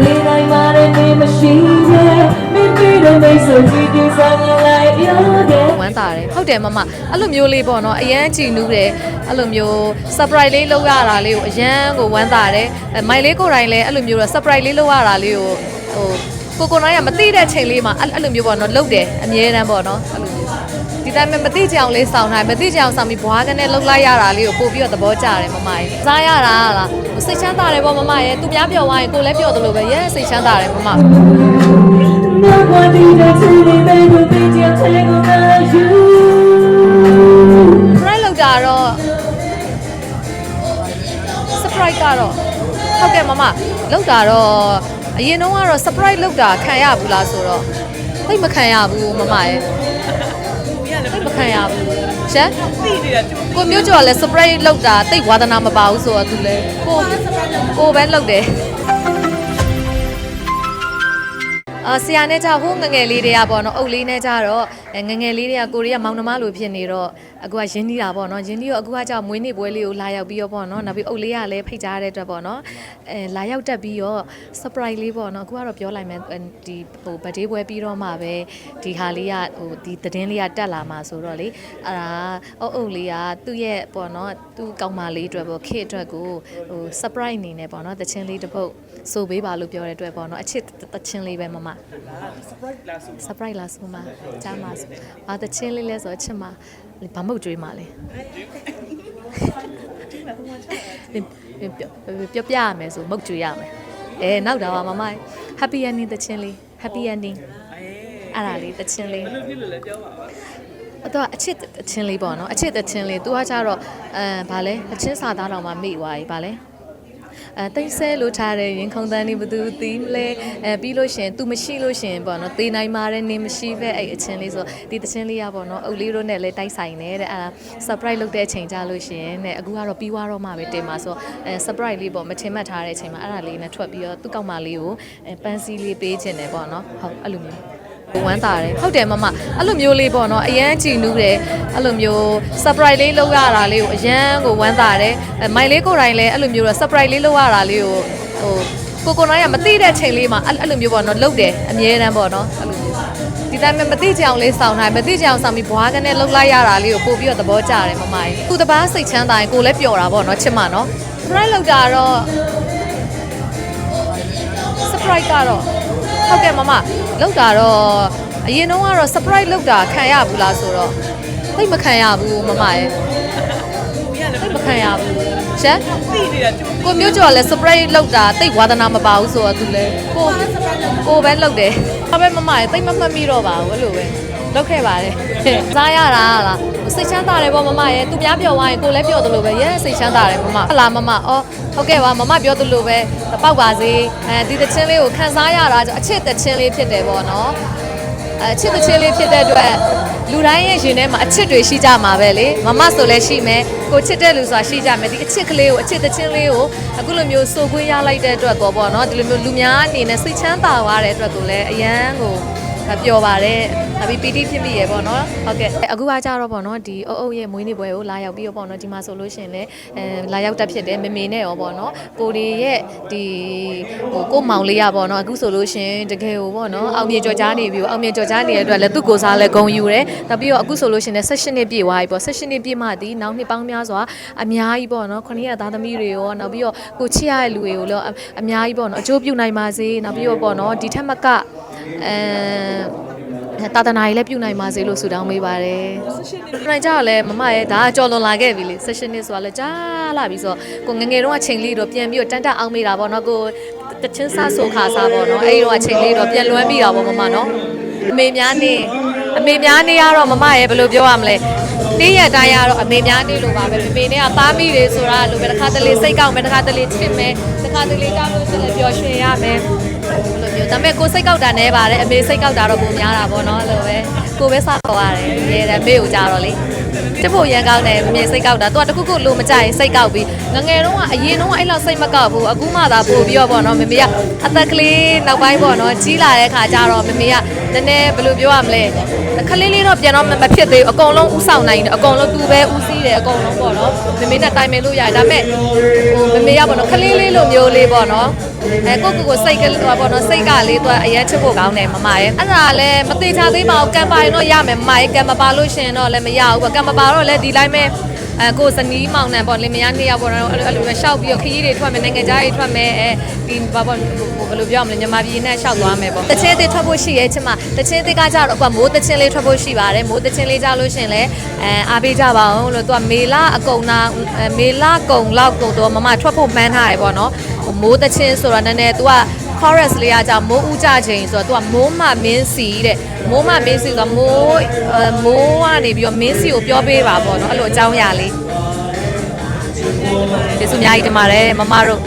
သေးနိုင်ပါတဲ့နေမရှိရဲ့မင်းပြီးတဲ့မိတ်ဆွေကြီးကြီးစားနေလိုက်ရတဲ့ဝမ်းသာတယ်ဟုတ်တယ်မမအဲ့လိုမျိုးလေးပေါ့နော်အရန်ကြည်နူးတယ်အဲ့လိုမျိုး surprise လေးလုပ်ရတာလေးကိုအရန်ကိုဝမ်းသာတယ်အဲမိုင်လေးကိုယ်တိုင်လည်းအဲ့လိုမျိုးတော့ surprise လေးလုပ်ရတာလေးကိုဟိုကိုကိုနိုင်ကမသိတဲ့ချိန်လေးမှာအဲ့အဲ့လိုမျိုးပေါ့နော်လုပ်တယ်အမြဲတမ်းပေါ့နော်အဲ့လိုမျိုး ဒီတိုင်းမှာမသိကြအောင်လေးစောင်းထားမသိကြအောင်စောင်းပြီးဘွားကနေလှုပ်လိုက်ရတာလေးကိုပို့ပြီးတော့သဘောကျတယ်မမရဲ့စားရတာကလားစိတ်ချမ်းသာတယ်ပေါ့မမရဲ့သူများပြောသွားရင်ကိုလည်းပြောတယ်လို့ပဲရဲစိတ်ချမ်းသာတယ်မမ No one needed to leave me to be just tangled with you surprise လောက်တာတော့ surprise ကတော့ဟုတ်ကဲ့မမလောက်တာတော့အရင်တော့ကတော့ surprise လောက်တာခံရဘူးလားဆိုတော့သိပ်မခံရဘူးမမရဲ့သိပ် မခံရဘူးရှမ်းကိုမျိုးကျော်လည်း surprise လောက်တာတိတ်ဝါသနာမပါဘူးဆိုတော့သူလည်းကိုကိုပဲလောက်တယ် အာဆရာနဲ့ကြဟိုးငငယ်လေးတွေကပေါ့နော်အုပ်လေးနဲ့ကြတော့အဲငငယ်လေးတွေကကိုရီးယားမောင်နှမလိုဖြစ်နေတော့အခုကရင်းနှီးတာပေါ့နော်ရင်းနှီးတော့အခုကကြောင့်မွေးနေ့ပွဲလေးကိုလာရောက်ပြီးတော့ပေါ့နော်နောက်ပြီးအုပ်လေးကလည်းဖိတ်ကြားတဲ့အတွက်ပေါ့နော်အဲလာရောက်တက်ပြီးတော့ surprise လေးပေါ့နော်အခုကတော့ပြောလိုက်မယ်ဒီဟို birthday ပွဲပြီးတော့မှပဲဒီဟာလေးကဟိုဒီသတင်းလေးကတက်လာမှာဆိုတော့လေအဲ့ဒါအုပ်အုပ်လေးကသူ့ရဲ့ပေါ့နော်သူ့ကောင်မလေးအတွက်ပေါ့ခေအတွက်ကိုဟို surprise အနေနဲ့ပေါ့နော်တချင်းလေးတစ်ပုတ်ဆိုပေးပါလို့ပြောတဲ့အတွက်ပေါ့နော်အချစ်တချင်းလေးပဲမမ surprise လားဆိုမှကြားမှာဆိုအာတချင်းလေးလဲဆိုအချစ်မှာဘာမုတ်ကျွေးမှာလဲပြောပြရမယ်ဆိုမုတ်ကျွေးရမယ်အဲနောက်တော့မမ happy ending တချင်းလေး happy ending အဲ့ဒါလေးတချင်းလေးအဲ့တော့အချစ်တချင်းလေးပေါ့နော်အချစ်တချင်းလေး तू ကကြတော့အဲဗာလဲအချင်းစာသားတော်မှာမိသွားပြီဗာလဲ အဲတိတ်ဆဲလို့ထားတဲ့ရင်ခုန်တန်းနေဘသူသီးလဲအဲပြီးလို့ရှရင် तू မရှိလို့ရှရင်ပေါ့နော်သေနိုင်မာတဲ့နေမရှိပဲအဲ့အချင်းလေးဆိုဒီတချင်းလေးရပေါ့နော်အုပ်လေးတို့နဲ့လဲတိုက်ဆိုင်နေတဲ့အဲ့ဒါ surprise လုပ်တဲ့အချိန်ကြလို့ရှရင်တဲ့အခုကတော့ပြီးွားတော့မှပဲတင်ပါဆိုအဲ surprise လေးပေါ့မထင်မှတ်ထားတဲ့အချိန်မှာအဲ့ဒါလေးနဲ့ထွက်ပြီးတော့သူ့ကောက်မလေးကိုအဲပန်းစည်းလေးပေးခြင်းတယ်ပေါ့နော်ဟုတ်အဲ့လိုမျိုး ဝမ်းသာတယ်ဟုတ်တယ်မမအဲ့လိုမျိုးလေးပေါ့နော်အရန်ကြည်နူးတယ်အဲ့လိုမျိုး surprise လေးလုပ်ရတာလေးကိုအရန်ကိုဝမ်းသာတယ်အဲမိုင်လေးကိုယ်တိုင်လည်းအဲ့လိုမျိုးတော့ surprise လေးလုပ်ရတာလေးကိုဟိုကိုကိုနိုင်ကမသိတဲ့ချိန်လေးမှာအဲ့အဲ့လိုမျိုးပေါ့နော်လုပ်တယ်အမြဲတမ်းပေါ့နော်အဲ့လိုမျိုးဒီတိုင်းမှာမသိကြအောင်လေးစောင်းထားမသိကြအောင်စောင်းပြီးဘွားကနေလှုပ်လိုက်ရတာလေးကိုပို့ပြီးတော့သဘောကျတယ်မမကြီးသူတပားစိတ်ချမ်းသာရင်ကိုလည်းပျော်တာပေါ့နော်ချစ်မနော် surprise လုပ်တာတော့ surprise ကတော့ဟုတ်ကဲ့မမ လောက်တာတော့အရင်တော့ကတော့ surprise လောက်တာခံရဘူးလားဆိုတော့သိပ်မခံရဘူးမမရဲ့သိပ်မခံရဘူးရှမ်းကိုမျိုးကျော်လည်း surprise လောက်တာသိပ်ဝါသနာမပါဘူးဆိုတော့သူလည်းကိုကိုပဲလောက်တယ်ဒါပဲမမရဲ့သိပ်မမှတ်မိတော့ပါဘူးအဲ့လိုပဲလောက်ခဲ့ပါတယ်စားရတာကလားစိတ်ချမ်းသာတယ်ပေါ့မမရဲ့သူများပြောသွားရင်ကိုလည်းပြောသလိုပဲရဲစိတ်ချမ်းသာတယ်မမဟုတ်လားမမအော် ဟုတ်ကဲ့ပါမမပြောသလိုပဲပောက်ပါစေအဲဒီသချင်းလေးကိုခံစားရတာအချစ်သချင်းလေးဖြစ်တယ်ပေါ့နော်အချစ်သချင်းလေးဖြစ်တဲ့အတွက်လူတိုင်းရဲ့ရင်ထဲမှာအချစ်တွေရှိကြမှာပဲလေမမဆိုလည်းရှိမယ်ကိုချစ်တဲ့လူဆိုတာရှိကြမယ်ဒီအချစ်ကလေးကိုအချစ်သချင်းလေးကိုအခုလိုမျိုးစိုးခွင့်ရလိုက်တဲ့အတွက်တော့ပေါ့နော်ဒီလိုမျိုးလူများအနေနဲ့စိတ်ချမ်းသာသွားတဲ့အတွက်ကိုလည်းအရန်ကို ပျော်ပါတယ်ဒါပြီးပီတိဖြစ်မိရပေါ့နော်ဟုတ်ကဲ့အခုကကြတော့ပေါ့နော်ဒီအုပ်အုပ်ရဲ့မွေးနေ့ပွဲကိုလာရောက်ပြီးတော့ပေါ့နော်ဒီမှာဆိုလို့ရှိရင်လည်းအဲလာရောက်တက်ဖြစ်တယ်မေမေနဲ့ရောပေါ့နော်ကိုရီရဲ့ဒီဟိုကိုမောင်လေးရပေါ့နော်အခုဆိုလို့ရှိရင်တကယ်ကိုပေါ့နော်အောင်မြေကြော်ကြားနေပြီအောင်မြေကြော်ကြားနေတဲ့အတွက်လည်းသူ့ကိုစားလည်းဂုံယူတယ်နောက်ပြီးတော့အခုဆိုလို့ရှိရင်လည်း16နှစ်ပြည့်သွားပြီပေါ့16နှစ်ပြည့်မှဒီနောက်နှစ်ပေါင်းများစွာအများကြီးပေါ့နော်ခொနည်းရသားသမီးတွေရောနောက်ပြီးတော့ကိုချစ်ရတဲ့လူတွေကိုလည်းအများကြီးပေါ့နော်အကျိုးပြုနိုင်ပါစေနောက်ပြီးတော့ပေါ့နော်ဒီထက်မက အဲတာသနာကြီးလည်းပြုနိုင်ပါစေလို့ဆုတောင်းပေးပါတယ်။နိုင်ကြတော့လဲမမရဲ့ဒါကကြော်လွန်လာခဲ့ပြီလေ session နှစ်ဆိုတာလဲကြားလာပြီဆိုတော့ကိုငငယ်တုန်းကချိန်လေးတော့ပြန်ပြီးတော့တန်တက်အောင်မိတာပေါ့နော်ကိုတချင်းစားဆိုခါစားပေါ့နော်အဲ့ဒီတော့ချိန်လေးတော့ပြန်လွမ်းမိတာပေါ့မမနော်အမေများနေအမေများနေရတော့မမရဲ့ဘယ်လိုပြောရမလဲနေ့ရက်တိုင်းကတော့အမေများနေလို့ပါပဲမေမေနဲ့ကသားမိတွေဆိုတာလိုပဲတစ်ခါတလေစိတ်ကောက်မယ်တစ်ခါတလေချစ်မယ်တစ်ခါတလေကြောက်လို့ရှိရင်ပျော်ရွှင်ရမယ်ဘယ်လိုမျိုး ဒါပေမဲ့ကိုစိတ်ကောက်တာနဲပါတယ်အမေစိတ်ကောက်တာတော့ပုံများတာပေါ့နော်အဲ့လိုပဲကိုပဲစောက်ခေါ်ရတယ်ရဲတယ်မေကိုကြတော့လေတဖို့ရန်ကောက်တယ်မမေစိတ်ကောက်တာသူကတခုခုလိုမကြရင်စိတ်ကောက်ပြီးငငယ်တုန်းကအရင်တုန်းကအဲ့လောက်စိတ်မကောက်ဘူးအခုမှသာပို့ပြီးတော့ပေါ့နော်မမေကအသက်ကလေးနောက်ပိုင်းပေါ့နော်ကြီးလာတဲ့ခါကျတော့မမေကနည်းနည်းဘယ်လိုပြောရမလဲခလေးလေးတော့ပြန်တော့မဖြစ်သေးဘူးအကုန်လုံးဥဆောင်နိုင်တယ်အကုန်လုံးသူပဲဥစည်းတယ်အကုန်လုံးပေါ့နော်မမေနဲ့တိုင်ပင်လို့ရတယ်ဒါပေမဲ့ဟိုမမေကပေါ့နော်ခလေးလေးလိုမျိုးလေးပေါ့နော် အဲကိုကိုကိုစိတ်ကလေးပေါ့နော်စိတ်ကလေးသူကအရင်ချစ်ဖို့ကောင်းတယ်မမရဲ့အဲ့ဒါလည်းမသေးချသေးပါဘူးကံပါရင်တော့ရမယ်မမရဲ့ကံမပါလို့ရှင်တော့လည်းမရဘူးပေါ့ကံမပါတော့လည်းဒီတိုင်းပဲအဲကိုစနီးမောင်နှံပေါ့လင်မယားနှစ်ယောက်ပေါ့နော်အဲ့လိုအဲ့လိုပဲရှောက်ပြီးတော့ခရီးတွေထွက်မယ်နိုင်ငံခြားတွေထွက်မယ်အဲဒီဘာပေါ့ဘယ်လိုပြောမလဲမြန်မာပြည်နဲ့ရှောက်သွားမယ်ပေါ့တချင်းတစ်ထွက်ဖို့ရှိရဲ့ချင်မတချင်းတစ်ကကြတော့အခုမိုးတချင်းလေးထွက်ဖို့ရှိပါတယ်မိုးတချင်းလေးကြလို့ရှင်လဲအဲအားပေးကြပါအောင်လို့သူကမေလအကုံနာမေလကုံလောက်ကုံတော့မမထွက်ဖို့မှန်းထားတယ်ပေါ့နော် မိုးတချင်းဆိုတော့နည်းနည်း तू က chorus လေးကကြောင့်မိုးဥကြချိန်ဆိုတော့ तू ကမိုးမမင်းစီတဲ့မိုးမမင်းစီဆိုတော့မိုးမိုးကနေပြီးတော့မင်းစီကိုပြောပေးပါပေါ့နော်အဲ့လိုအကြောင်းအရာလေးကျေးဇူးအများကြီးတင်ပါတယ်မမတို့